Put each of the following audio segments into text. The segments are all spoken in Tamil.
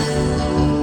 Música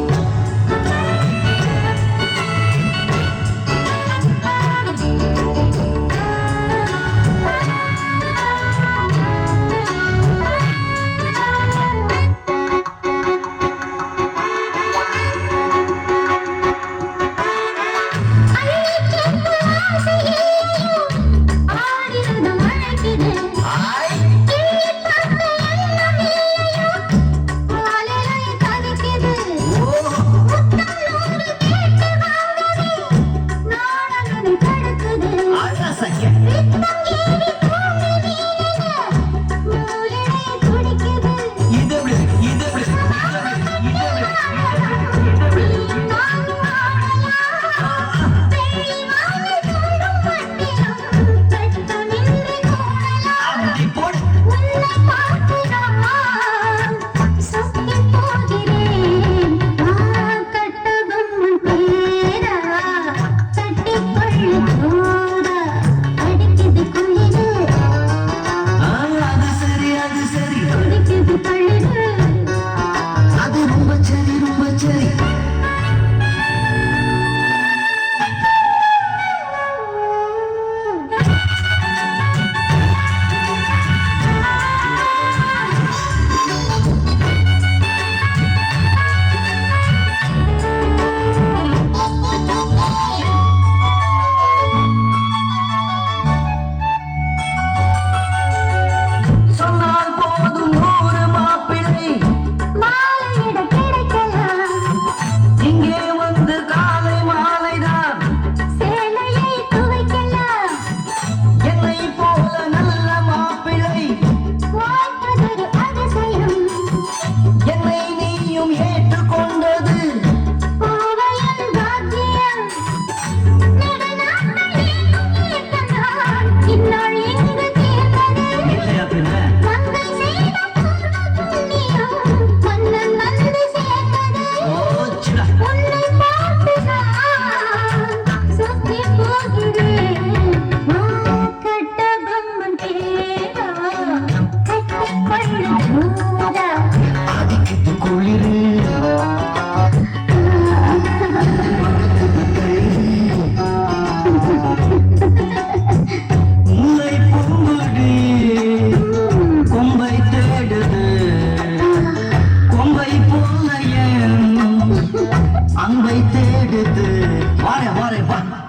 আনন্দ দিন।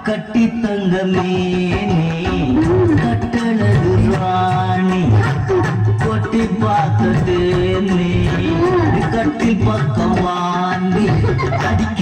கட்டி தங்கமே நீ கட்டழகு ராணி கொட்டி பார்த்துட்டு நீ கட்டில் பக்கம் வாங்கி கடிக்க